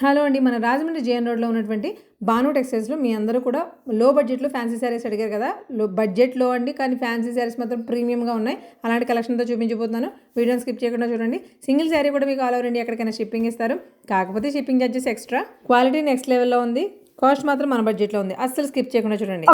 Hello అండి మన Rajahmundry JN రోడ్లో ఉన్నటువంటి బాను టెక్స్టైల్స్లో మీ అందరూ కూడా లో బడ్జెట్లో ఫ్యాన్సీ శారీస్ అడిగారు కదా. లో బడ్జెట్లో అండి కానీ ఫ్యాన్సీ శారీస్ మాత్రం ప్రీమియంగా ఉన్నాయి. అలాంటి కలెక్షన్తో చూపించబోతున్నాను. వీడియోని స్కిప్ చేయకుండా చూడండి. సింగిల్ శారీ కూడా మీకు ఆల్ ఓవర్ ఇండియా ఎక్కడికైనా షిప్పింగ్ ఇస్తారు. కాకపోతే shipping charges extra. Quality next లెవెల్లో ఉంది. కాస్ట్ మాత్రం మన బడ్జెట్లో ఉంది. అస్సలు స్కిప్ చేయకుండా చూడండి.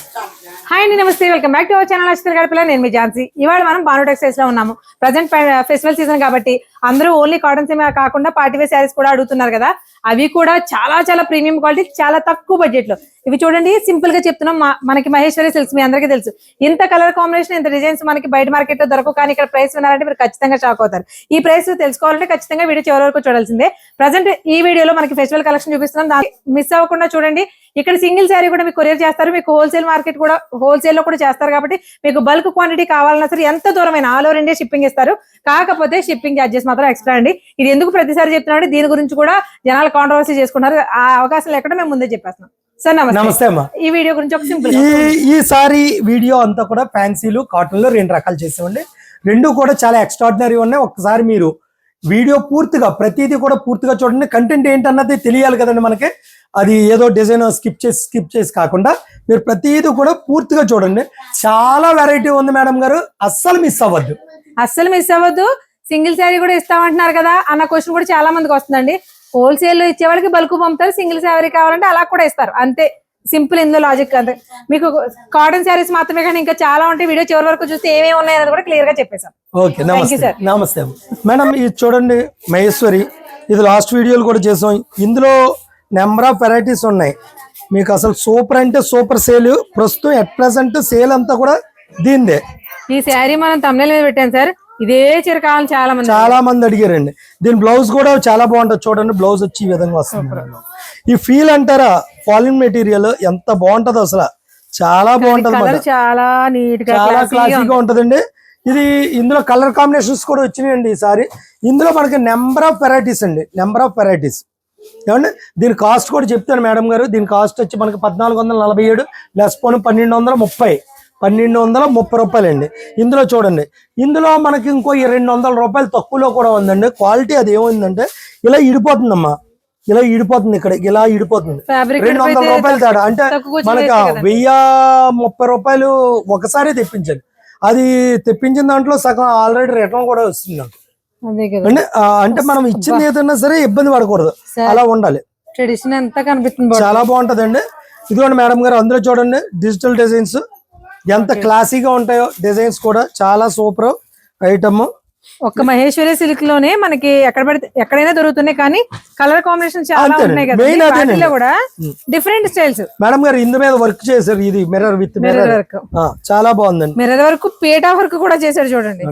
హాయ్ అండి నమస్తే. Welcome back to our channel అక్షతల గడపలో నేను మీ ఝాన్సీ. ఇవాళ మనం బాను టెక్స్టైల్స్లో ఉన్నాము. ప్రజెంట్ ఫెస్టివల్ సీజన్ కాబట్టి అందరూ ఓన్లీ కాటన్ సినిమా కాకుండా పార్టీ శారీస్ కూడా అడుగుతున్నారు కదా. అవి కూడా చాలా చాలా ప్రీమియం క్వాలిటీ చాలా తక్కువ బడ్జెట్లో ఇవి చూడండి సింపుల్గా చెప్తున్నాం మనకి మహేశ్వరి సిల్క్స్ మీ అందరికీ తెలుసు. ఇంత కలర్ కాంబినేషన్ ఇంత డిజైన్స్ మనకి బయట మార్కెట్లో దొరకవు. కానీ ఇక్కడ ప్రైస్ వినాలంటే మీరు ఖచ్చితంగా షాక్ అవుతారు. ఈ ప్రైస్ తెలుసుకోవాలంటే ఖచ్చితంగా వీడియో చివరి వరకు చూడాల్సిందే. ప్రజెంట్ ఈ వీడియోలో మనకి ఫెస్టివల్ కలెక్షన్ చూపిస్తున్నాం. దాన్ని మిస్ అవ్వకుండా చూడండి. ఇక్కడ సింగిల్ శారీ కూడా మీకు కొరియర్ చేస్తారు మీకు హోల్సేల్ మార్కెట్ కూడా హోల్సేల్లో కూడా చేస్తారు కాబట్టి మీకు బల్క్ క్వాంటిటీ కావాలన్నా సరే ఎంత దూరమైన ఆల్ ఓవర్ ఇండియా షిప్పింగ్ ఇస్తారు. కాకపోతే షిప్పింగ్ ఛార్జెస్ మాత్రం ఎక్స్ట్రా అండి. ఇది ఎందుకు ప్రతిసారి చెప్తున్నాడు దీని గురించి కూడా జనాలు కాంట్రవర్సీ చేసుకున్నారు. ఆ అవకాశం లేకుండా మేము ముందే చెప్పేస్తున్నాం. సార్ నమస్తే. నమస్తే అమ్మా. ఈ వీడియో గురించి ఒక సింపుల్ ఈ ఈసారి వీడియో అంతా కూడా ఫ్యాన్సీలు కాటన్లో రెండు రకాలు చేసామండి రెండు కూడా చాలా ఎక్స్ట్రాడినరీ ఉన్నాయి. ఒక్కసారి మీరు వీడియో పూర్తిగా ప్రతిదీ కూడా పూర్తిగా చూడండి. కంటెంట్ ఏంటన్నది తెలియాలి కదండి మనకి. అది ఏదో డిజైన్ స్కిప్ చేసి స్కిప్ చేసి కాకుండా మీరు ప్రతిదీ కూడా పూర్తిగా చూడండి. చాలా వెరైటీ ఉంది మేడం గారు. అస్సలు మిస్ అవ్వద్దు. అస్సలు మిస్ అవ్వద్దు. సింగిల్ శారీ కూడా ఇస్తామంటున్నారు కదా అన్న క్వశ్చన్ కూడా చాలా మందికి వస్తుందండి. హోల్సేల్లో ఇచ్చే వాళ్ళకి బల్క్ పంపుతారు సింగిల్ శారీ కావాలంటే అలా కూడా ఇస్తారు. అంతే. సింపుల్ ఇందులో లాజిక్ అంతే మీకు కాటన్ శారీస్ మాత్రమే కానీ ఇంకా చాలా ఉంటాయి. వీడియో చివరి వరకు చూస్తే ఏమేమి ఉన్నాయన్నది కూడా క్లియర్గా చెప్పేశాం. ఓకే నమస్తే. నమస్తే. మేడం ఇది చూడండి మహేశ్వరి. ఇది లాస్ట్ వీడియోలు కూడా చేసాం. ఇందులో నెంబర్ ఆఫ్ వెరైటీస్ ఉన్నాయి. మీకు అసలు సూపర్ అంటే సూపర్ సేల్ ప్రస్తుతం ఎట్ ప్రెసెంట్ సేల్ అంతా కూడా దీందే. ఈ శారీ మనం తమిళ మీద పెట్టాం సార్ ఇదే చీర కావాలని చాలా మంది చాలా మంది అడిగారండి. దీని బ్లౌజ్ కూడా చాలా బాగుంటుంది. చూడండి బ్లౌజ్ వచ్చి ఈ విధంగా వస్తుంది. ఈ ఫీల్ అంటారా? ఫాలిన్ మెటీరియల్ ఎంత బాగుంటది అసలు. చాలా బాగుంటది. చాలా నీట్గా చాలా classy గా క్లాసిక్గా ఉంటదండి. ఇది ఇందులో కలర్ కాంబినేషన్స్ కూడా వచ్చినాయండి ఈసారి. ఇందులో మనకి నెంబర్ ఆఫ్ వెరైటీస్ అండి. నెంబర్ ఆఫ్ వెరైటీస్ ఏమండి? దీని కాస్ట్ కూడా చెప్తాను మేడం గారు. దీని కాస్ట్ వచ్చి మనకి పద్నాలుగు వందల నలభై ఏడు లెస్ పోను పన్నెండు వందల ముప్పై. పన్నెండు వందల ముప్పై రూపాయలండి. ఇందులో చూడండి. ఇందులో మనకి ఇంకో రెండు వందల రూపాయలు తక్కువలో కూడా ఉందండి. క్వాలిటీ అది ఏమైందంటే ఇలా ఇడిపోతుందమ్మా. ఇలా ఇడిపోతుంది ఇక్కడ ఇలా ఇడిపోతుంది రెండు వందల రూపాయలు తేడా. అంటే మనకి. వెయ్యి ముప్పై రూపాయలు ఒకసారి తెప్పించాను అది తెప్పించిన దాంట్లో సగం ఆల్రెడీ రిటర్న్ కూడా వస్తుంది నాకు. అంటే అంటే మనం ఇచ్చింది ఏదైనా సరే ఇబ్బంది పడకూడదు. అలా ఉండాలి. ట్రెడిషన్ ఎంత కనిపిస్తుంది. చాలా బాగుంటదండి. ఇదిగోండి మేడం గారు అందులో చూడండి డిజిటల్ డిజైన్స్ ఎంత క్లాసీగా ఉంటాయో డిజైన్స్ కూడా చాలా సూపర్ ఐటమ్ ఒక్క మహేశ్వరి సిల్క్లోనే మనకి ఎక్కడ పడితే ఎక్కడైనా దొరుకుతున్నాయి కానీ కలర్ కాంబినేషన్ చాలా. ఉన్నాయి కదా. వాటిల్లో కూడా డిఫరెంట్ స్టైల్స్. మేడం గారు ఇందు మీద వర్క్ చేశారు ఇది మిర్రర్ విత్ మిర్రర్ వర్క్ చాలా బాగుందండి. మిర్రర్ వర్క్ పేటా వర్క్ కూడా చేశాడు చూడండి.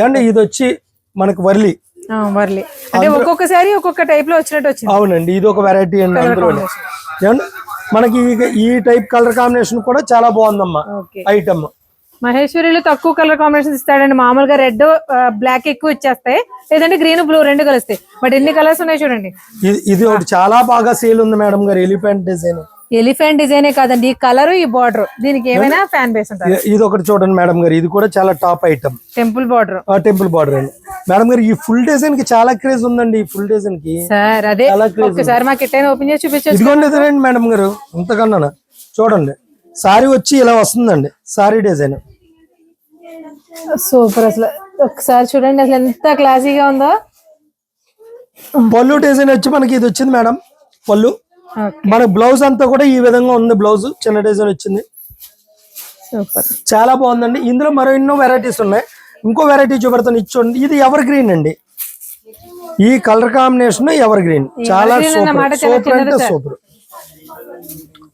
ఏమండి ఇది వచ్చి మనకి వర్లి. వర్లీ. అంటే ఒక్కొక్కసారి ఒక్కొక్క టైప్లో వచ్చినట్టు వచ్చింది. అవునండి ఇది ఒక వెరైటీ అండి అందులో మనకి ఈ- టైప్ కలర్ కాంబినేషన్ కూడా చాలా బాగుందమ్మా. ఐటమ్ మహేశ్వరిలో తక్కువ కలర్ కాంబినేషన్ ఇస్తాడండి. మామూలుగా రెడ్ బ్లాక్ ఎక్కువ ఇచ్చేస్తాయి. లేదంటే గ్రీన్ బ్లూ రెండు కలుస్తాయి. బట్ ఎన్ని కలర్స్ ఉన్నాయి చూడండి. ఇది ఒకటి చాలా బాగా సేల్ ఉంది మేడం గారు ఎలిఫెంట్ డిజైన్. ఎలిఫెంట్ డిజైనే కాదండి ఈ కలర్ ఈ బార్డర్. దీనికి ఏమైనా ఫ్యాన్ బేస్ ఉంటుంది ఇది ఒకటి చూడండి మేడం గారు ఇది కూడా చాలా టాప్ ఐటమ్. Temple border. ఆ టెంపుల్ బార్డర్ అండి. మేడం గారు ఈ ఫుల్ డిజైన్కి చాలా క్రేజ్ ఉందండి ఈ ఫుల్ డిజైన్కి. సార్ అదే. ఒక్కసారి మాకు ఎట్టైనా ఓపెన్ చేసి ఇదిగోండి ఇదేనండి మేడం గారు ఇంతకన్నా చూడండి సారీ వచ్చి ఇలా వస్తుందండి సారీ డిజైన్. సూపర్ అసలు. ఒకసారి చూడండి అసలు ఎంత క్లాసీగా ఉందో. పళ్ళు డిజైన్ వచ్చి మనకి ఇది వచ్చింది మేడం పళ్ళు. మన బ్లౌజ్ అంతా కూడా ఈ విధంగా ఉంది బ్లౌజ్ చిన్న డిజైన్ వచ్చింది. చాలా బాగుందండి. ఇందులో మరో ఎన్నో వెరైటీస్ ఉన్నాయి. ఇంకో వెరైటీ చూపెడతాను. ఇది చూడండి ఇది ఎవర్ గ్రీన్ అండి. ఈ కలర్ కాంబినేషన్ ఎవర్ గ్రీన్ చాలా సూపర్. సూపర్ అంటే. సూపర్.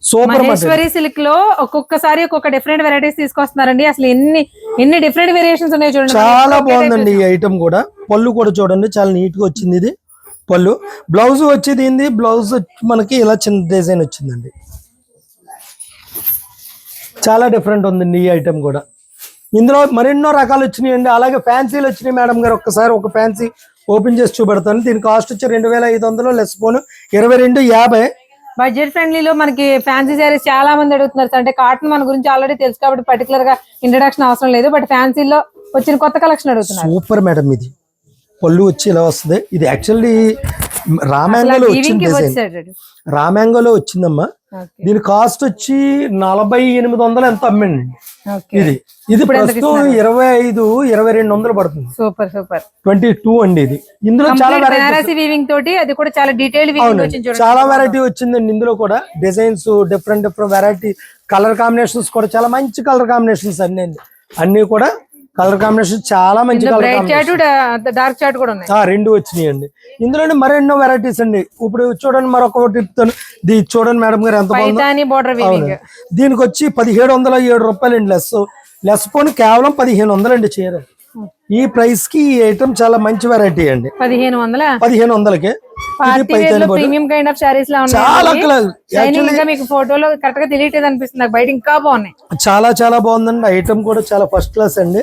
సూపర్ మహేశ్వరి సిల్క్లో ఒక్కొక్కసారి ఒక్కొక్క డిఫరెంట్ వెరైటీస్ తీసుకొస్తున్నారండి. అసలు ఎన్ని ఎన్ని డిఫరెంట్ వేరియేషన్స్ ఉన్నాయి చూడండి. చాలా బాగుందండి ఈ ఐటమ్ కూడా. పళ్ళు కూడా చూడండి చాలా నీట్గా వచ్చింది ఇది. పళ్ళు. బ్లౌజ్ వచ్చేది ఏంది? బ్లౌజ్ మనకి ఇలా చిన్న డిజైన్ వచ్చిందండి. చాలా డిఫరెంట్ ఉందండి ఈ ఐటమ్ కూడా. ఇందులో మరెన్నో రకాలు వచ్చినాయండి. అలాగే ఫ్యాన్సీలు వచ్చినాయి మేడం గారు. ఒక్కసారి ఒక ఫ్యాన్సీ ఓపెన్ చేసి చూపెడతాను. దీని కాస్ట్ వచ్చి రెండు వేల ఐదు వందలు లెస్ పోను ఇరవై రెండు యాభై. బడ్జెట్ ఫ్రెండ్లీలో మనకి ఫ్యాన్సీ శారీస్ చాలా మంది అడుగుతున్నారు. అంటే కాటన్ మన గురించి ఆల్రెడీ తెలుసు కాబట్టి పర్టికులర్గా ఇంట్రడక్షన్ అవసరం లేదు. బట్ ఫ్యాన్సీలో వచ్చిన కొత్త కలెక్షన్ అడుగుతున్నారు. సూపర్ మేడం ఇది. పళ్ళు వచ్చి ఇలా వస్తుంది. ఇది యాక్చువల్లీ రామ్యాంగోలో వచ్చింది రామ్యాంగోలో వచ్చిందమ్మా. దీని కాస్ట్ వచ్చి నలభై ఎనిమిది వందలు ఎంత అమ్మండి. ఇది. ఇది ప్రస్తుతం ఇరవై ఐదు ఇరవై రెండు వందలు పడుతుంది. Super super. ట్వంటీ టూ అండి ఇది. ఇందులో చాలా వెరైటీ వీవింగ్ తోటి అది కూడా చాలా డీటెయిల్ చాలా వెరైటీ వచ్చిందండి ఇందులో కూడా. Designs different different variety colour combinations కూడా చాలా మంచి కలర్ కాంబినేషన్స్ అన్ని అండి. అన్ని కూడా కలర్ కాంబినేషన్ చాలా మంచి డార్క్ చాట్ కూడా ఉన్నాయి. రెండు వచ్చినాయి అండి ఇందులోనే మరెన్నో వెరైటీస్ అండి. ఇప్పుడు చూడండి మరొక చెప్తాను. ఇది చూడంండి మేడం గారు ఎంత బోర్డర్ దీనికి వచ్చి పదిహేడు వందల ఏడు రూపాయలు అండి లెస్. లెస్ పోని కేవలం పదిహేను వందలు అండి చీర. ఈ ప్రైస్కి ఈ ఐటమ్ చాలా మంచి వెరైటీ అండి. పదిహేను వందల? పదిహేను వందలకి. బయట ఇంకా బాగున్నాయి. చాలా చాలా బాగుందండి. ఐటమ్ కూడా చాలా ఫస్ట్ క్లాస్ అండి.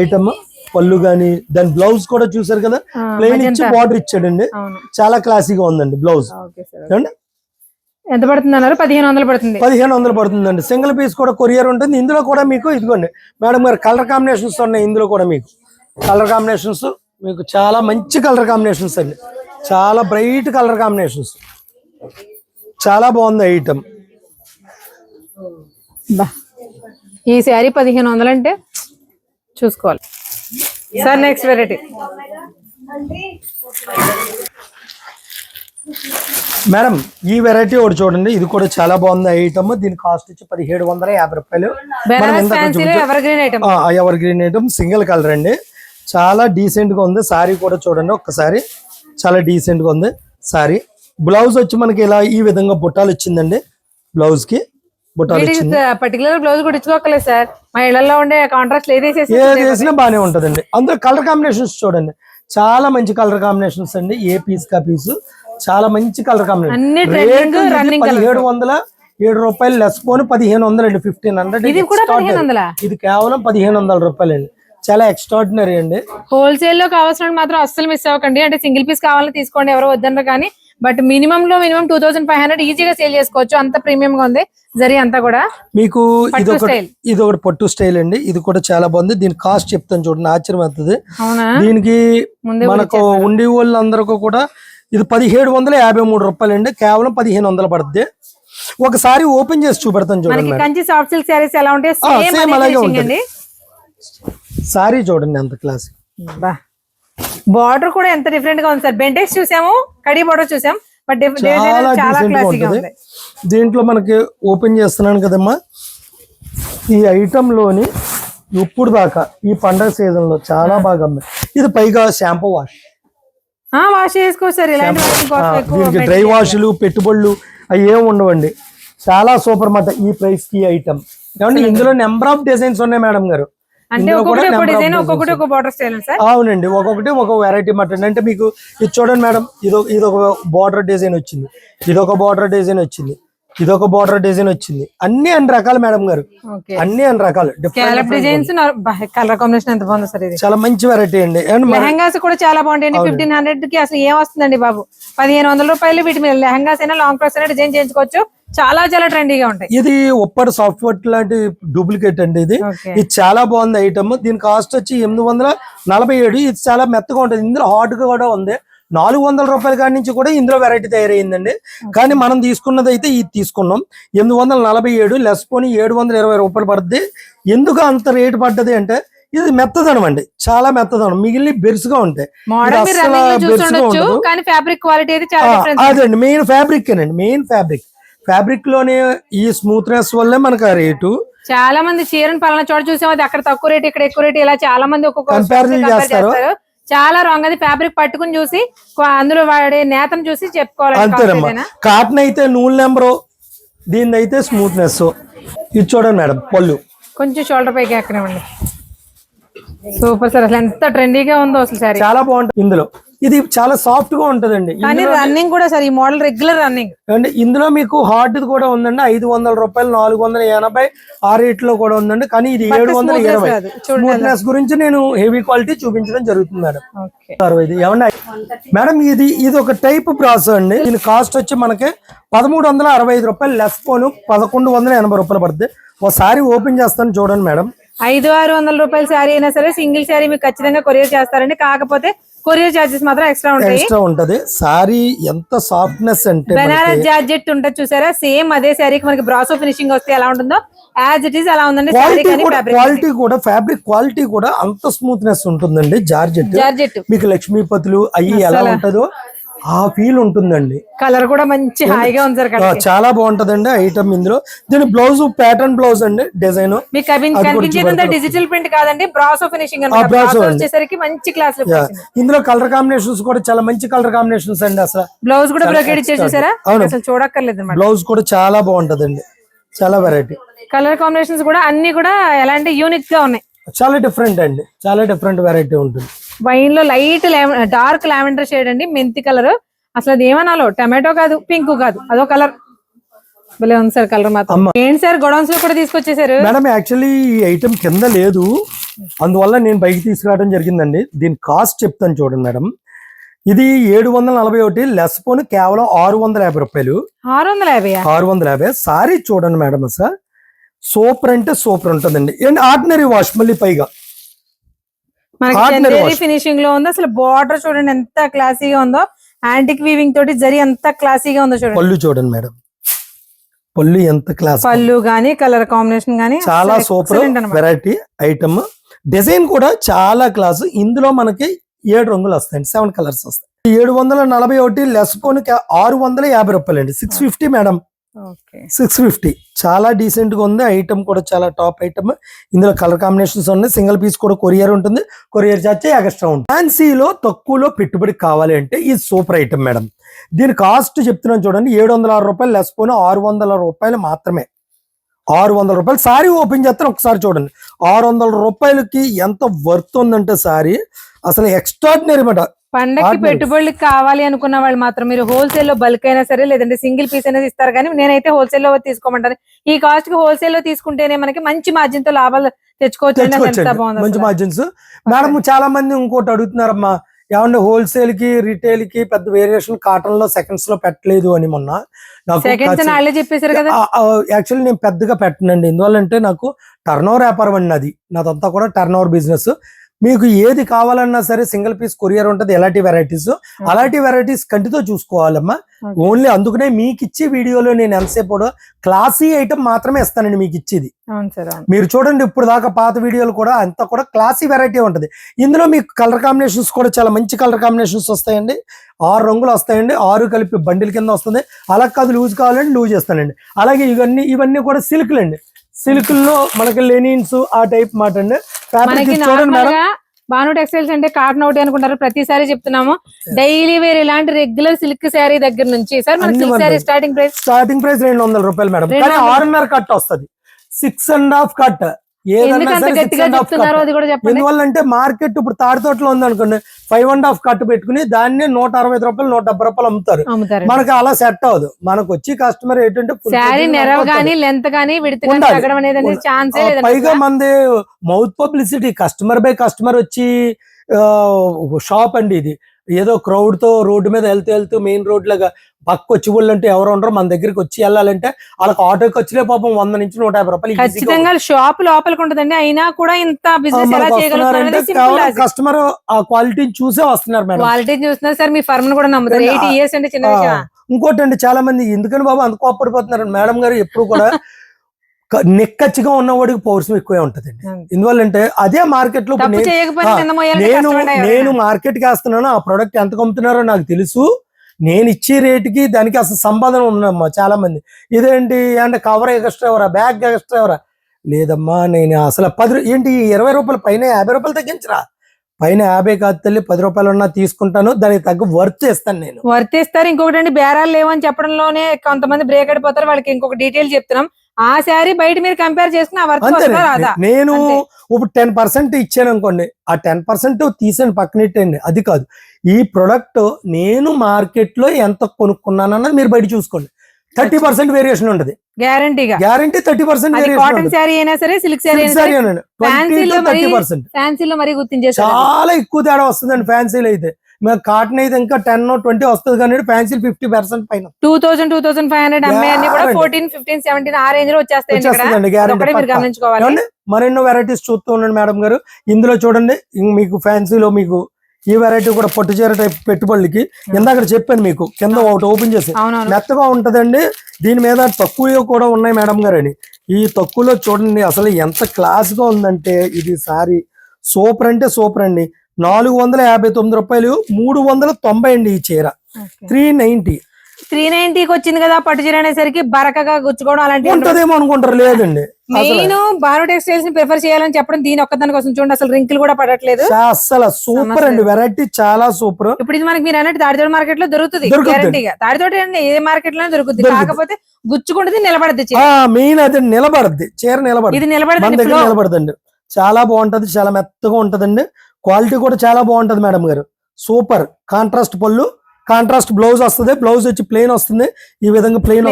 ఐటమ్ పళ్ళు గాని దాని బ్లౌజ్ కూడా చూసారు కదా? ప్లెయిన్ ఇచ్చి బార్డర్ ఇచ్చాడండి. చాలా క్లాసీగా ఉందండి బ్లౌజ్ ఎంత పడుతుంది అన్నారు? పదిహేను వందలు పడుతుంది. పదిహేను వందలు పడుతుందండి. సింగిల్ పీస్ కూడా కొరియర్ ఉంటుంది. ఇందులో కూడా మీకు ఇదిగోండి మేడం గారు కలర్ కాంబినేషన్స్ ఉన్నాయి ఇందులో కూడా మీకు. కలర్ కాంబినేషన్స్ మీకు చాలా మంచి కలర్ కాంబినేషన్స్ అండి. చాలా బ్రైట్ కలర్ కాంబినేషన్స్ చాలా బాగుంది ఐటమ్. ఈ శారీ పదిహేను వందలు అంటే చూసుకోవాలి. సార్ నెక్స్ట్ వెరైటీ మేడం ఈ వెరైటీ ఒకటి చూడండి. ఇది కూడా చాలా బాగుంది ఐటమ్ దీని కాస్ట్ వచ్చి పదిహేడు వందల యాభై రూపాయలు. Evergreen item single colour అండి. చాలా డీసెంట్గా ఉంది. సారీ కూడా చూడండి ఒక్కసారి. చాలా డీసెంట్గా ఉంది. సారీ బ్లౌజ్ వచ్చి మనకి ఇలా ఈ విధంగా బుట్టాలు వచ్చిందండి బ్లౌజ్కి. పర్టికులర్ బ్లౌజ్ కూడా ఇచ్చుకోకలేదు సార్. మా ఇళ్ళలో ఉండే ఏదేసేసి ఏది బాగానే ఉంటదండి. అందులో కలర్ కాంబినేషన్స్ చూడండి. చాలా మంచి కలర్ కాంబినేషన్స్ అండి. ఏ పీస్ కా పీస్ చాలా మంచి కలర్ అన్ని కాంబినేషన్. పదిహేడు వందల ఏడు రూపాయలు లెస్ పోని పదిహేను వందలు అండి ఫిఫ్టీన్ హండ్రెడ్ ఇది కేవలం పదిహేను వందల రూపాయలు అండి చాలా ఎక్స్ట్రాడినరీ అండి. హోల్సేల్లో కావాల్సిన మాత్రం అస్సలు మిస్ అవ్వకండి. అంటే సింగిల్ పీస్ కావాలని తీసుకోండి ఎవరో వద్దన్నారు కానీ బట్ మినిమం లో minimum two thousand five hundred ఈజీగా సేల్ చేసుకోవచ్చు. అంత ప్రీమియం గా ఉంది. జరి అంతా కూడా మీకు ఇది ఒకటి. ఇది ఒకటి పట్టు స్టైల్ అండి. ఇది కూడా చాలా బాగుంది. దీని కాస్ట్ చెప్తాను చూడండి. ఆశ్చర్యం అవుతుంది. దీనికి మనకు ఉండి వాళ్ళందరికీ కూడా ఇది పదిహేడు వందల యాభై మూడు రూపాయలు అండి. కేవలం పదిహేను వందలు పడుతుంది ఒకసారి ఓపెన్ చేసి చూపెడతాను చూడండి కంచి సాఫ్ట్ సిల్క్ శారీస్ ఎలా ఉంటాయి సేమ్ అలాగే ఉంటుంది. సారీ చూడండి ఎంత క్లాస్ బా. బార్డర్ కూడా ఎంత డిఫరెంట్గా ఉంది సార్. బెంటెక్స్ చూసాము కడి బార్డర్ చూసాం బట్ చాలా ఉంది. దీంట్లో మనకి ఓపెన్ చేస్తున్నాను కదమ్మా. ఈ ఐటమ్లోని ఇప్పుడు దాకా ఈ పండగ సీజన్లో చాలా బాగా అమ్మాయి. ఇది పైగా షాంపూ వాష్ ఆ వాష్ చేసుకోవచ్చు దీనికి డ్రై వాషులు పెట్టుబడులు అవి ఏమి ఉండవండి. చాలా సూపర్ మాట ఈ ప్రైస్కి ఐటమ్ ఏమంటే ఇందులో నెంబర్ ఆఫ్ డిజైన్స్ ఉన్నాయి మేడం గారు? అంటే ఒక్కొక్కటి డిజైన్ ఒక్కొక్కటి బార్డర్ స్టైల్ సార్? అవునండి ఒక్కొక్కటి ఒక వెరైటీ మటన్ అంటే మీకు ఇది చూడండి మేడం ఇది ఇది ఒక బార్డర్ డిజైన్ వచ్చింది. ఇది ఒక బార్డర్ డిజైన్ వచ్చింది. ఇది ఒక బార్డర్ డిజైన్ వచ్చింది. అన్ని అన్ని రకాలు మేడం గారు. అన్ని అన్ని రకాలు. డిజైన్స్ కలర్ కాంబినేషన్ ఎంత బాగుంది సార్ ఇది. చాలా మంచి వెరైటీ అండి. లెహంగాస్ కూడా చాలా బాగుంటాయండి. ఫిఫ్టీన్ హండ్రెడ్కి అసలు ఏం వస్తుందండి బాబు? పదిహేను వందల రూపాయలు వీటి మీద లెహంగాస్ అయినా లాంగ్ ఫ్రాక్స్ అయినా డిజైన్ చేయించుకోవచ్చు. చాలా చాలా ట్రెండీగా ఉంటాయి. ఇది ఉప్పటి సాఫ్ట్వేర్ లాంటి డూప్లికేట్ అండి ఇది. ఇది చాలా బాగుంది ఐటమ్ దీని కాస్ట్ వచ్చి ఎనిమిది వందల నలభై ఏడు. ఇది చాలా మెత్తగా ఉంటుంది. ఇందులో హాట్గా కూడా ఉంది. నాలుగు వందల రూపాయల కాడి నుంచి కూడా ఇందులో వెరైటీ తయారైందండి. కానీ మనం తీసుకున్నది అయితే ఇది తీసుకున్నాం. ఎనిమిది వందల నలభై ఏడు లెస్ పోని ఏడు వందల ఇరవై రూపాయలు పడుతుంది ఎందుకు అంత రేటు పడ్డది అంటే ఇది మెత్తదనం అండి. చాలా మెత్తదనం. మిగిలిన బెరుసుగా ఉంటాయి. అదండి. మెయిన్ ఫ్యాబ్రిక్ అండి మెయిన్ ఫ్యాబ్రిక్ ఫ్యాబ్రిక్లోనే ఈ స్మూత్నెస్ వల్లే మనకు ఆ రేటు చాలా మంది చీరను పలానా చోట చూసాం అది అక్కడ తక్కువ రేట్ ఇక్కడ ఎక్కువ రేట్ ఇలా చాలా మంది ఒక్కొక్క చేస్తారు. చాలా రాంగ్ అది ఫ్యాబ్రిక్ పట్టుకుని చూసి అందులో వాడే నేతను చూసి చెప్పుకోవాలి అంతేనమ్మా. కాటన్ అయితే నూనె నెంబరు దీని అయితే స్మూత్నెస్ ఇది చూడండి మేడం పళ్ళు. కొంచెం షోల్డర్ పైకి ఎక్కనివ్వండి. సూపర్ సార్ అసలు ఎంత ట్రెండీగా ఉందో అసలు సారీ చాలా బాగుంటుంది ఇందులో. ఇది చాలా సాఫ్ట్గా ఉంటదండి. కానీ రన్నింగ్ కూడా సార్ ఈ మోడల్ రెగ్యులర్ రన్నింగ్ అంటే ఇందులో మీకు హార్డ్ కూడా ఉందండి. ఐదు వందల రూపాయలు నాలుగు వందల ఎనభై ఆ రేట్లో కూడా ఉందండి. కానీ ఇది ఏడు వందల ఇరవై. స్మూత్నెస్ గురించి నేను హెవీ క్వాలిటీ చూపించడం జరుగుతుంది మేడం. అరవై ఇది ఏమన్నా మేడం ఇది ఇది ఒక టైప్ ప్రాసెస్ అండి. దీని కాస్ట్ వచ్చి మనకి పదమూడు వందల అరవై ఐదు రూపాయలు. లెస్ పోను పదకొండు వందల ఎనభై రూపాయలు పడుతుంది ఒకసారి ఓపెన్ చేస్తాను చూడండి మేడం. ఐదు ఆరు వందల రూపాయల శారీ అయినా సరే సింగిల్ శారీ మీకు ఖచ్చితంగా కొరియర్ చేస్తారండి. కాకపోతే కొరియర్ చార్జెస్ మాత్రం ఎక్స్ట్రా ఉంటాయి. ఎక్స్ట్రా ఉంటది. సారీ ఎంత సాఫ్ట్నెస్ అంటే బెనారస్ జార్జెట్ ఉంటుంది చూసారా? సేమ్ అదే శారీకి మనకి బ్రాసో ఫినిషింగ్ వస్తే ఎలా ఉంటుందో? యాజ్ ఇట్ ఈస్ అలా ఉందండి క్వాలిటీ కానీ కూడా ఫ్యాబ్రిక్ క్వాలిటీ కూడా ఫ్యాబ్రిక్ క్వాలిటీ కూడా అంత స్మూత్నెస్ ఉంటుందండి జార్జెట్. జార్జెట్. మీకు లక్ష్మీపతులు అయ్యి ఎలా. ఉంటుందో ఆ ఫీల్ ఉంటుందండి. కలర్ కూడా మంచి హాయిగా ఉంది సార్ చాలా బాగుంటదండి ఐటమ్ ఇందులో. దీని బ్లౌజ్ ప్యాటర్న్ బ్లౌజ్ అండి డిజైన్ మీకు. డిజిటల్ ప్రింట్ కాదండి బ్రాసో ఫినిషింగ్. వచ్చేసరికి మంచి క్లాస్ ఇందులో కలర్ కాంబినేషన్స్ కూడా చాలా మంచి కలర్ కాంబినేషన్స్ అండి అసలు. బ్లౌజ్ కూడా. చూసారా? అవును. అసలు చూడక్కర్లేదు బ్లౌజ్ కూడా చాలా బాగుంటదండి. చాలా వెరైటీ కలర్ కాంబినేషన్స్ కూడా అన్ని కూడా ఎలాంటి యూనిక్గా ఉన్నాయి. చాలా డిఫరెంట్ అండి. చాలా డిఫరెంట్ వెరైటీ ఉంటుంది. వైన్లో లైట్ డార్క్ లావెండర్ షేడ్ అండి మెంతి కలర్. అసలు అది ఏమనాలో? టమాటో కాదు పింక్ కాదు అదో కలర్. భలే ఉంది సార్ కలర్ మాత్రం. ఏంటి సార్ గొడౌన్స్లో కూడా తీసుకొచ్చేసారు? మేడం యాక్చువల్లీ ఈ ఐటమ్ కింద లేదు. అందువల్ల నేను బయట తీసుకురావడం జరిగిందండి. దీని కాస్ట్ చెప్తాను చూడండి మేడం. ఇది ఏడు వందల నలభై ఒకటి లెస్ పోను కేవలం ఆరు వందల యాభై రూపాయలు. ఆరు వందల యాభై ఆరు వందల యాభై. సారీ చూడండి మేడం అసలు. సూపర్ అంటే సూపర్ ఉంటుందండి. అండ్ ఆర్డినరీ వాష్ మళ్ళీ పైగా. మనకి. ఫినిషింగ్లో ఉంది అసలు బార్డర్ చూడండి ఎంత క్లాసీగా ఉందో. యాంటిక్ వీవింగ్ తోటి జరి ఎంత క్లాసీగా ఉందో చూడండి. పళ్ళు చూడండి మేడం. పళ్ళు ఎంత క్లాస్ పళ్ళు గానీ కలర్ కాంబినేషన్ గానీ చాలా సూపర్. వెరైటీ ఐటమ్ డిజైన్ కూడా చాలా క్లాస్ ఇందులో మనకి ఏడు రంగులు వస్తాయండి. సెవెన్ కలర్స్ వస్తాయి. ఏడు వందల నలభై ఒకటి లెస్ పోను ఆరు వందల యాభై రూపాయలు అండి six fifty madam. Six fifty. చాలా డీసెంట్గా ఉంది ఐటమ్ కూడా చాలా టాప్ ఐటమ్. ఇందులో కలర్ కాంబినేషన్స్ ఉన్నాయి. సింగిల్ పీస్ కూడా కొరియర్ ఉంటుంది. కొరియర్ చార్జ్ ఎక్స్ట్రా ఉంటుంది. ఫ్యాన్సీలో తక్కువలో పెట్టుబడి కావాలి అంటే ఇది సూపర్ ఐటమ్ మేడం. దీని కాస్ట్ చెప్తున్నాను చూడండి. ఏడు వందల ఆరు రూపాయలు లెస్ పోయిన ఆరు వందల రూపాయలు మాత్రమే. ఆరు వందల రూపాయలు. సారీ ఓపెన్ చేస్తాను. ఒకసారి చూడండి. ఆరు వందల రూపాయలకి ఎంత వర్త్ ఉందంటే సారీ. అసలు ఎక్స్ట్రాడినరీ మాట పండక్కి. పెట్టుబడులకు కావాలి అనుకున్న వాళ్ళు మాత్రం మీరు హోల్సేల్లో బల్క్ అయినా సరే లేదంటే సింగిల్ పీస్ అనేది ఇస్తారు కానీ నేనైతే హోల్సేల్లో తీసుకోమంటాను. ఈ కాస్ట్కి హోల్సేల్లో తీసుకుంటేనే మనకి మంచి మార్జిన్తో లాభాలు తెచ్చుకోవచ్చు మంచి. మార్జిన్స్. మేడం చాలా మంది ఇంకోటి అడుగుతున్నారమ్మా. ఏమంటే హోల్సేల్కి రీటైల్కి పెద్ద వేరియేషన్ కాటన్లో సెకండ్స్లో పెట్టలేదు అని మొన్న నాకు యాక్చువల్లీ నేను పెద్దగా పెట్టనండి. ఎందువల్లంటే నాకు టర్న్ ఓవర్ వ్యాపారం అండి అది నాదంతా కూడా టర్న్ ఓవర్ బిజినెస్. మీకు ఏది కావాలన్నా సరే సింగిల్ పీస్ కొరియర్ ఉంటుంది ఎలాంటి వెరైటీస్ అలాంటి వెరైటీస్ కంటితో చూసుకోవాలమ్మా. ఓన్లీ అందుకనే మీకు ఇచ్చే వీడియోలో నేను ఎంతసేపు క్లాసీ ఐటమ్ మాత్రమే ఇస్తానండి మీకు ఇచ్చేది మీరు చూడండి ఇప్పుడు దాకా పాత వీడియోలు కూడా అంతా కూడా క్లాసీ వెరైటీ ఉంటది. ఇందులో మీకు కలర్ కాంబినేషన్స్ కూడా చాలా మంచి కలర్ కాంబినేషన్స్ వస్తాయండి. ఆరు రంగులు వస్తాయండి. ఆరు కలిపి బండిల్ కింద వస్తుంది. అలా కాదు లూజ్ కావాలండి లూజ్ చేస్తానండి. అలాగే ఇవన్నీ ఇవన్నీ కూడా సిల్క్లు అండి సిల్క్లో మనకి లెనిన్స్ ఆ టైప్ మాట అండి మనకి ఫ్యాబ్రిక్ చూడండి నార్మల్ మేడం గా బాను టెక్స్టైల్స్ అంటే కాటన్ ఒకటి అనుకుంటారు. ప్రతిసారి చెప్తున్నాము. డైలీ వేర్ ఇలాంటి రెగ్యులర్ సిల్క్ శారీ దగ్గర నుంచి. సార్ మన silk. Sari starting price starting price రెండు వందల రూపాయలు మేడం. ఆరున్నర కట్ వస్తుంది. సిక్స్ అండ్ హాఫ్ కట్ ఎందువల్ల అంటే మార్కెట్ ఇప్పుడు తాడి తోటలో ఉంది అనుకోండి ఫైవ్ అండ్ హాఫ్ కట్ పెట్టుకుని దాన్ని నూట అరవై ఐదు రూపాయలు నూట డెబ్బై రూపాయలు అమ్ముతారు. మనకి అలా సెట్ అవ్వదు. మనకు వచ్చి కస్టమర్ ఏంటంటే పైగా. మంది mouth publicity customer by customer వచ్చి షాప్ అండి ఇది. ఏదో క్రౌడ్తో రోడ్డు మీద వెళ్తూ వెళ్తూ మెయిన్ రోడ్ లాగా పక్క వచ్చి వాళ్ళు అంటే ఎవరు ఉండరు మన దగ్గరికి వచ్చి వెళ్ళాలంటే వాళ్ళకి ఆటోకి వచ్చిలే పాపం వంద నుంచి నూట యాభై రూపాయలు ఖచ్చితంగా షాప్ లోపలికి ఉంటదండి. అయినా కూడా ఇంత బిజినెస్ కస్టమర్ ఆ క్వాలిటీని చూసే వస్తున్నారు మేడం. క్వాలిటీ చూస్తున్నారు సార్ మీ ఫర్మ్ కూడా నమ్ముతారు. ఎయిటీ ఇయర్స్ అంటే చిన్న ఇంకోటి అండి చాలా మంది ఎందుకని బాబు అంత కోప్పడిపోతున్నారు మేడం గారు ఎప్పుడు కూడా నిక్కచ్చిగా ఉన్నవాడికి పౌరుషం ఎక్కువే ఉంటదండి. ఎందువల్లంటే అదే మార్కెట్లో నేను- నేను. మార్కెట్కి వేస్తున్నాను ఆ ప్రోడక్ట్ ఎంత అమ్ముతున్నారో నాకు తెలుసు. నేను ఇచ్చే రేటుకి దానికి అసలు సంపాదన ఉందమ్మా చాలా మంది ఇదేంటి? అంటే కవర్ ఎక్స్ట్రా ఎవరా? బ్యాగ్ ఎక్స్ట్రా ఎవరా? లేదమ్మా నేను అసలు పది రూ- ఏంటి? ఇరవై రూపాయలు పైన యాభై రూపాయలు తగ్గించరా? పైన యాభై కాదు తల్లి పది రూపాయలు ఉన్నా తీసుకుంటాను దానికి తగ్గ వర్త్ చేస్తాను నేను. వర్తిస్తారు ఇంకొకటి అండి బేరాలు లేవని చెప్పడంలోనే కొంతమంది బ్రేక్ అయిపోతారు వాళ్ళకి ఇంకొక డీటెయిల్ చెప్తున్నాం. ఆ శారీ బయట మీరు కంపేర్ చేసుకుని ఆ నేను. ఇప్పుడు టెన్ పర్సెంట్ ఇచ్చాను అనుకోండి. ఆ టెన్ పర్సెంట్ తీసాను పక్కనెట్టండి అది కాదు. ఈ ప్రొడక్ట్ నేను మార్కెట్లో ఎంత కొనుక్కున్నానన్నది మీరు బయట చూసుకోండి. థర్టీ పర్సెంట్ వేరియేషన్ ఉంటుంది. గ్యారంటీగా guarantee thirty percent cotton sari అయినా సరే సిల్క్ శారీ ట్వంటీ ఫ్యాన్సీలో మరి గుర్తించేస్తారు చాలా ఎక్కువ తేడా వస్తుందండి ఫ్యాన్సీలు అయితే. మేము కాటన్ అయితే ఇంకా టెన్ ట్వంటీ వస్తుంది కానీ ఫ్యాన్సీలు ఫిఫ్టీ పర్సెంట్ పైన. Two thousand two thousand five hundred అమ్మాయి అన్ని కూడా Guarantee. ఫోర్టీన్ ఫిఫ్టీన్ సెవెంటీన్ ఆ రేంజ్లో గమనించుకోవాలి? మరెన్నో వెరైటీస్ చూస్తూ ఉండండి మేడం గారు. ఇందులో చూడండి మీకు ఫ్యాన్సీలో మీకు ఈ వెరైటీ కూడా పట్టు చీర టైప్ పెట్టుబడులకి ఇందాక చెప్పాను మీకు. కింద ఒకటి ఓపెన్ చేసి. మెత్తగా ఉంటదండి. దీని మీద తక్కువ కూడా ఉన్నాయి మేడం గారు అని ఈ తక్కువలో చూడండి అసలు ఎంత క్లాస్గా ఉందంటే ఇది సారీ. సూపర్ అంటే సూపర్ అండి. నాలుగు వందల యాభై తొమ్మిది రూపాయలు మూడు వందల తొంభై అండి ఈ చీర. త్రీ నైన్టీ త్రీ నైన్టీకి వచ్చింది కదా పట్టు చీర అనేసరికి బరకగా గుచ్చుకోవడం అలాంటివి ఉంటదేమో అనుకుంటారు లేదండి. అసలు. మెయిన్ బాను టెక్స్టైల్స్ని ప్రిఫర్ చేయాలని చెప్పడం దీని ఒక్కదాని కోసం చూడండి అసలు రింకులు కూడా పడట్లేదు. అస్సలు సూపర్ అండి వెరైటీ చాలా సూపర్. ఇప్పుడు ఇది మనకి మీరు అన్నట్టు తాడితోటి మార్కెట్లో దొరుకుతుంది. గ్యారంటీగా తాడితోటి అంటే ఏ మార్కెట్లోనే దొరుకుతుంది. కాకపోతే గుచ్చుకుంటుంది నిలబడద్ది మెయిన్ అది నిలబడద్ది చీర నిలబడద్ది. ఇది flow. నిలబడదండి. చాలా బాగుంటది చాలా మెత్తగా ఉంటదండి. క్వాలిటీ కూడా చాలా బాగుంటది మేడం గారు. సూపర్ కాంట్రాస్ట్ పళ్ళు కాంట్రాస్ట్ బ్లౌజ్ వస్తుంది. బ్లౌజ్ వచ్చి ప్లెయిన్ వస్తుంది. ఈ విధంగా ప్లెయిన్.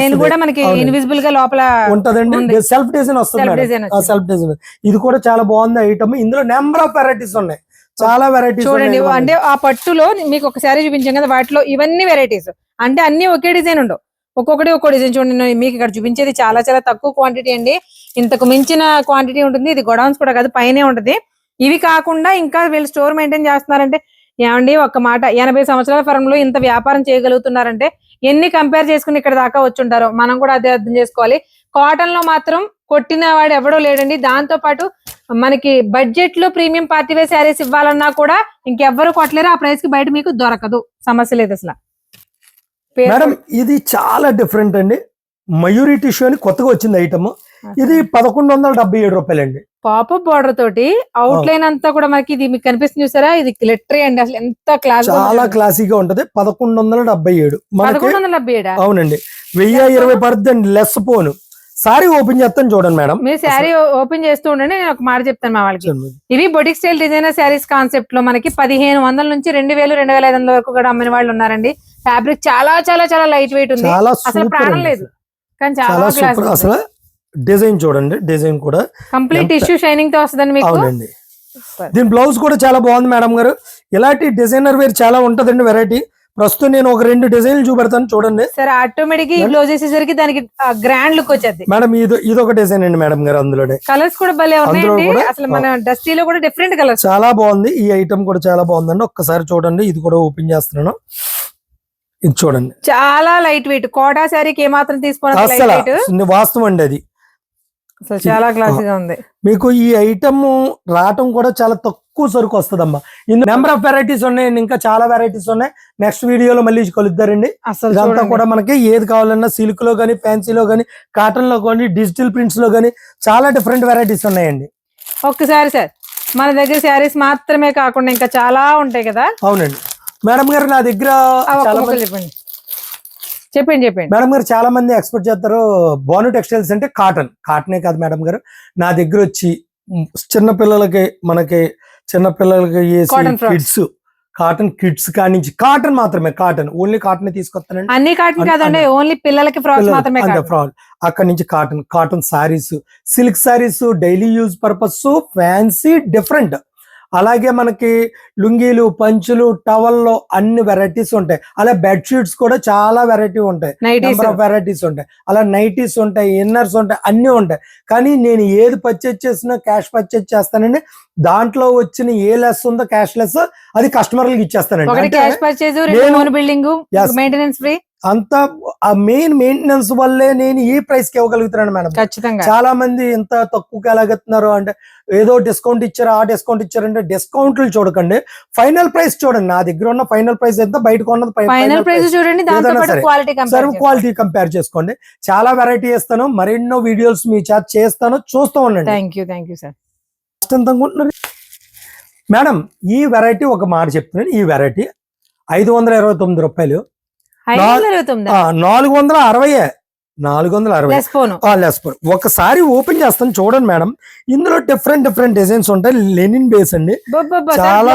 ఇన్విజిబుల్గా లోపల ఉంటదండి. సెల్ఫ్ డిజైన్ వస్తుంది. సెల్ఫ్ డిజైన్ ఇది కూడా చాలా బాగుంది ఐటమ్ ఇందులో నెంబర్ ఆఫ్ వెరైటీస్ ఉన్నాయి. చాలా వెరైటీస్ చూడండి అంటే ఆ పట్టులో మీకు ఒక శారీ చూపించాం కదా వాటిలో ఇవన్నీ వెరైటీస్ అంటే అన్ని ఒకే డిజైన్ ఉండవు. ఒక్కొక్కటి ఒక్కో డిజైన్ చూడండి మీకు ఇక్కడ చూపించేది చాలా చాలా తక్కువ క్వాంటిటీ అండి. ఇంతకు మించిన క్వాంటిటీ ఉంటుంది. ఇది గొడౌన్స్ కూడా కాదు పైనే ఉంటుంది. ఇవి కాకుండా ఇంకా వీళ్ళు స్టోర్ మెయింటైన్ చేస్తున్నారంటే ఏమండి ఒక్క మాట ఎనభై సంవత్సరాల ఫరంలో ఇంత వ్యాపారం చేయగలుగుతున్నారంటే ఎన్ని కంపేర్ చేసుకుని ఇక్కడ దాకా వచ్చుంటారో మనం కూడా అదే అర్థం చేసుకోవాలి. కాటన్లో మాత్రం కొట్టిన వాడు ఎవడో లేడండి. దాంతో పాటు మనకి బడ్జెట్లో ప్రీమియం పార్టీ వేర్ శారీస్ ఇవ్వాలన్నా కూడా ఇంకెవ్వరు కొట్టలేరు. ఆ ప్రైస్కి బయట మీకు దొరకదు. సమస్య లేదు అసలు. మేడం ఇది చాలా డిఫరెంట్ అండి. మయూరి టిష్యూ అని కొత్తగా వచ్చింది ఐటమ్ ఇది పదకొండు వందల డెబ్బై ఏడు రూపాయలండి. పాపప్ బార్డర్ తోటి అవుట్ లైన్ అంతా కూడా మనకి ఇది మీకు కనిపిస్తుంది చూసారా? ఇది లిటరీ అండి. అసలు ఎంత క్లాస్ చాలా క్లాసీగా ఉంటది. పదకొండు వందల డెబ్బై ఏడు. పదకొండు వందల డెబ్బై ఏడా? అవునండి. వెయ్యి ఇరవై పడుతుంది లెస్ పోను సారీ ఓపెన్ చేస్తాను చూడండి మేడం. మీరు శారీ ఓపెన్ చేస్తూ ఉండండి నేను ఒక మాట చెప్తాను మా వాళ్ళకి. ఇవి బొటిక్ స్టైల్ డిజైనర్ శారీస్ కాన్సెప్ట్లో మనకి పదిహేను వందల నుంచి రెండు వేలు రెండు వేల ఐదు వందల వరకు కూడా అమ్మిన వాళ్ళు ఉన్నారండి. ఫ్యాబ్రిక్ చాలా చాలా చాలా లైట్ వెయిట్ ఉంది అసలు ప్రాణం లేదు. కానీ చాలా అసలు. డిజైన్ చూడండి డిజైన్ కూడా కంప్లీట్ టిష్యూ షైనింగ్తో వస్తుందండి మీకు? అవునండి. దీని బ్లౌజ్ కూడా చాలా బాగుంది మేడం గారు. ఇలాంటి డిజైనర్ వేర్ చాలా ఉంటదండి వెరైటీ ప్రస్తుతం నేను ఒక రెండు డిజైన్లు చూపెడతాను చూడండి. సరే ఆటోమేటిక్ బ్లౌజ్ వేసేసరికి దానికి గ్రాండ్ లుక్ వచ్చేది. మేడం ఇది ఇది ఒక డిజైన్ అండి మేడం గారు అందులోనే. కలర్స్ కూడా భలే ఉన్నాయండి. అసలు మన డస్టీలో కూడా డిఫరెంట్ కలర్స్ చాలా బాగుంది. ఈ ఐటమ్ కూడా చాలా బాగుందండి. ఒక్కసారి చూడండి ఇది కూడా ఓపెన్ చేస్తున్నాను. ఇది చూడండి. చాలా లైట్ వెయిట్ కోటా శారీకి ఏమాత్రం వెయిట్ వాస్తవం అండి అది. అసలు చాలా క్లాసీగా ఉంది. మీకు ఈ ఐటమ్ రావటం కూడా చాలా తక్కువ సరుకు వస్తుందమ్మా. ఇందులో నెంబర్ ఆఫ్ వెరైటీస్ ఉన్నాయండి ఇంకా చాలా వెరైటీస్ ఉన్నాయి. నెక్స్ట్ వీడియోలో మళ్ళీ కలుద్దారండి. అసలు ఇదంతా. కూడా మనకి ఏది కావాలన్నా సిల్క్లో కానీ ఫ్యాన్సీలో కానీ కాటన్లో కానీ డిజిటల్ ప్రింట్స్లో కానీ చాలా డిఫరెంట్ వెరైటీస్ ఉన్నాయండి. ఒక్కసారి సార్ మన దగ్గర శారీస్ మాత్రమే కాకుండా ఇంకా చాలా ఉంటాయి కదా? అవునండి. మేడం గారు నా దగ్గర చెప్పండి చెప్పండి చెప్పండి. మేడం గారు చాలా మంది ఎక్స్పెక్ట్ చేస్తారు బాను టెక్స్టైల్స్ అంటే కాటన్. కాటనే కాదు మేడం గారు. నా దగ్గర వచ్చి చిన్న పిల్లలకి మనకి చిన్న పిల్లలకి. కిడ్స్ కాటన్ కిడ్స్ కానించి కాటన్ మాత్రమే కాటన్. ఓన్లీ కాటన్ తీసుకొస్తానండి. అన్ని కాటన్ కాదండి ఓన్లీ పిల్లలకి ఫ్రాక్స్ మాత్రమే ఫ్రాల్ అక్కడ నుంచి cotton cotton sarees silk sarees daily use purpose fancy different. అలాగే మనకి లుంగీలు పంచులు టవల్లో అన్ని వెరైటీస్ ఉంటాయి. అలా బెడ్షీట్స్ కూడా చాలా వెరైటీ ఉంటాయి. నెంబర్ ఆఫ్ వెరైటీస్ ఉంటాయి. అలా నైటీస్ ఉంటాయి ఇన్నర్స్ ఉంటాయి అన్ని ఉంటాయి. కానీ నేను ఏది పర్చేజ్ చేసినా క్యాష్ పర్చేజ్ చేస్తానండి. దాంట్లో వచ్చిన ఏ లెస్ ఉందో క్యాష్ లెస్ అది కస్టమర్లకు ఇచ్చేస్తానండి. అంత ఆ మెయిన్ మెయింటెనెన్స్ వల్లే నేను ఈ ప్రైస్కి ఇవ్వగలుగుతున్నాను మేడం ఖచ్చితంగా. చాలా మంది ఇంత తక్కువకి ఎలాగెత్తున్నారు అంటే ఏదో డిస్కౌంట్ ఇచ్చారు ఆ డిస్కౌంట్ ఇచ్చారంటే డిస్కౌంట్లు చూడకండి. ఫైనల్ ప్రైస్ చూడండి. నా దగ్గర ఉన్న ఫైనల్ ప్రైస్ ఎంత బయట ఉన్నది ఫైనల్ ప్రైస్ చూడండి సర్వ్ క్వాలిటీ కంపేర్ చేసుకోండి. చాలా వెరైటీ ఇస్తాను మరెన్నో వీడియోస్ మీ చేత చేస్తాను. చూస్తూ ఉండండి. Thank you thank you sir ఎంత అనుకుంటున్నారు? మేడం ఈ వెరైటీ ఒక మాట చెప్తున్నాను. ఈ వెరైటీ ఐదు వందల ఇరవై తొమ్మిది రూపాయలు. నాలుగు వందల అరవై నాలుగు వందల అరవై ఫోన్ లెస్ పర్. ఒకసారి ఓపెన్ చేస్తాను చూడండి మేడం. ఇందులో డిఫరెంట్ డిఫరెంట్ డిజైన్స్ ఉంటాయి. లెనిన్ బేస్ అండి. చాలా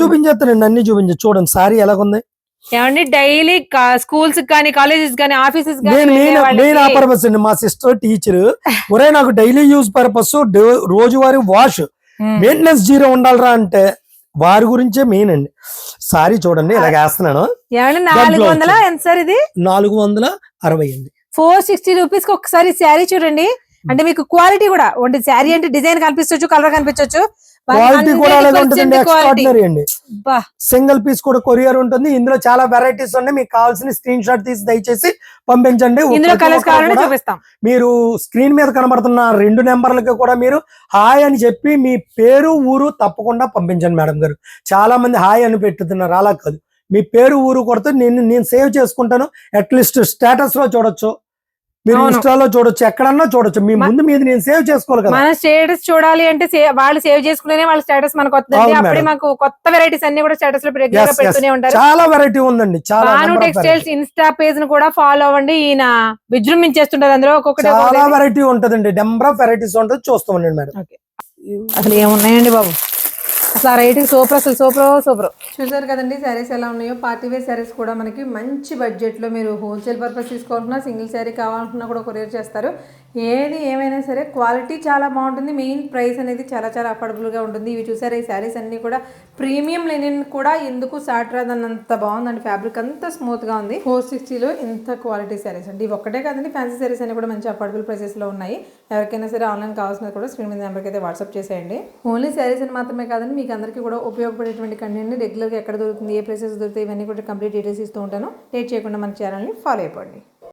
చూపించేస్తానండి అన్ని చూపించే. చూడండి సారీ ఎలాగుంది? ఏమండి డైలీ స్కూల్స్ కానీ కాలేజెస్ కానీ ఆఫీసెస్ నేను ఆ పర్పస్ అండి. మా సిస్టర్ టీచర్ ఒరే నాకు డైలీ యూజ్ పర్పస్ రోజువారీ వాష్ మెయింటెనెన్స్ జీరో ఉండాలరా అంటే. వారి గురించే మెయిన్ అండి. సారీ చూడండి ఇలా వేస్తున్నాను. నాలుగు వందల? ఎంత సార్ ఇది? నాలుగు వందల అరవై అండి. ఫోర్ సిక్స్టీ రూపీస్కి ఒకసారి శారీ చూడండి. అంటే మీకు క్వాలిటీ కూడా అంటే శారీ అంటే డిజైన్ కనిపించవచ్చు కలర్ కనిపించవచ్చు క్వాలిటీ కూడా అలాగే ఉంటుందండి ఎక్స్ట్రాడినరీ అండి. సింగిల్ పీస్ కూడా కొరియర్ ఉంటుంది. ఇందులో చాలా వెరైటీస్ ఉన్నాయి. మీకు కావాల్సిన స్క్రీన్ షాట్ తీసి దయచేసి పంపించండి. మీరు స్క్రీన్ మీద కనబడుతున్న రెండు నెంబర్లకి కూడా మీరు హాయ్ అని చెప్పి మీ పేరు ఊరు తప్పకుండా పంపించండి మేడం గారు. చాలా మంది హాయ్ అని పెట్టుతున్నారు. అలా కాదు. మీ పేరు ఊరు కొడితే నేను నేను సేవ్ చేసుకుంటాను. అట్లీస్ట్ స్టేటస్లో చూడొచ్చు. మీరు. ఇన్స్టాలో చూడొచ్చు ఎక్కడన్నా చూడొచ్చు మీ ముందు మీద నేను సేవ్ చేసుకోవాలి కదా మన స్టేటస్ చూడాలి అంటే వాళ్ళు సేవ్ చేసుకునే వాళ్ళ స్టేటస్ మనకు వస్తుంది అప్పుడే. మాకు కొత్త వెరైటీస్ అన్ని కూడా స్టేటస్లో రెగ్యులర్. పెడుతూనే ఉంటారు చాలా వెరైటీ ఉందండి చాలా టెక్స్టైల్స్. ఇన్స్టా పేజ్ను కూడా ఫాలో అవ్వండి ఈయన విజృంభించేస్తుంటారు అందులో ఒక్కొక్కటి చాలా. వెరైటీ ఉంటదండి నెంబర్ ఆఫ్ వెరైటీస్ ఉంటుంది చూస్తామండి మేడం అసలు ఏమున్నాయండి బాబు అసలు రైటింగ్ సూపర్ అసలు సూపర్ సూపర్. చూసారు కదండి శారీస్ ఎలా ఉన్నాయో? పార్టీ వేర్ శారీస్ కూడా మనకి మంచి బడ్జెట్లో మీరు హోల్సేల్ పర్పస్ తీసుకోవాలన్నా సింగిల్ శారీ కావాలన్నా కూడా కొరియర్ చేస్తారు. ఏది ఏమైనా సరే క్వాలిటీ చాలా బాగుంటుంది. మెయిన్ ప్రైస్ అనేది చాలా చాలా అఫోర్డబుల్గా ఉంటుంది. ఇవి చూసారా? ఈ శారీస్ అన్నీ కూడా ప్రీమియం లెనిన్ కూడా ఎందుకు సాట్రాదన్నంత బాగుందండి. ఫ్యాబ్రిక్ అంత స్మూత్గా ఉంది. ఫోర్ సిక్స్టీలో ఇంత క్వాలిటీ శారీస్ అండి. ఇవి ఒక్కటే కాదండి ఫ్యాన్సీ శారీస్ అన్ని కూడా మంచి అఫోర్డబుల్ ప్రైసెస్లో ఉన్నాయి. ఎవరికైనా సరే ఆన్లైన్ కావాల్సిన కూడా స్క్రీన్ మీద నెంబర్కి అయితే వాట్సాప్ చేసేయండి. ఓన్లీ శారీస్ అని మాత్రమే కాదండి మీకు అందరికీ కూడా ఉపయోగపడేటువంటి కంటెంట్ని రెగ్యులర్గా ఎక్కడ దొరుకుతుంది ఏ ప్లేసెస్ దొరుకుతాయి ఇవన్నీ కూడా కంప్లీట్ డీటెయిల్స్ ఇస్తూ ఉంటాను. లేట్ చేయకుండా మన ఛానల్ని ఫాలో అయిపోండి.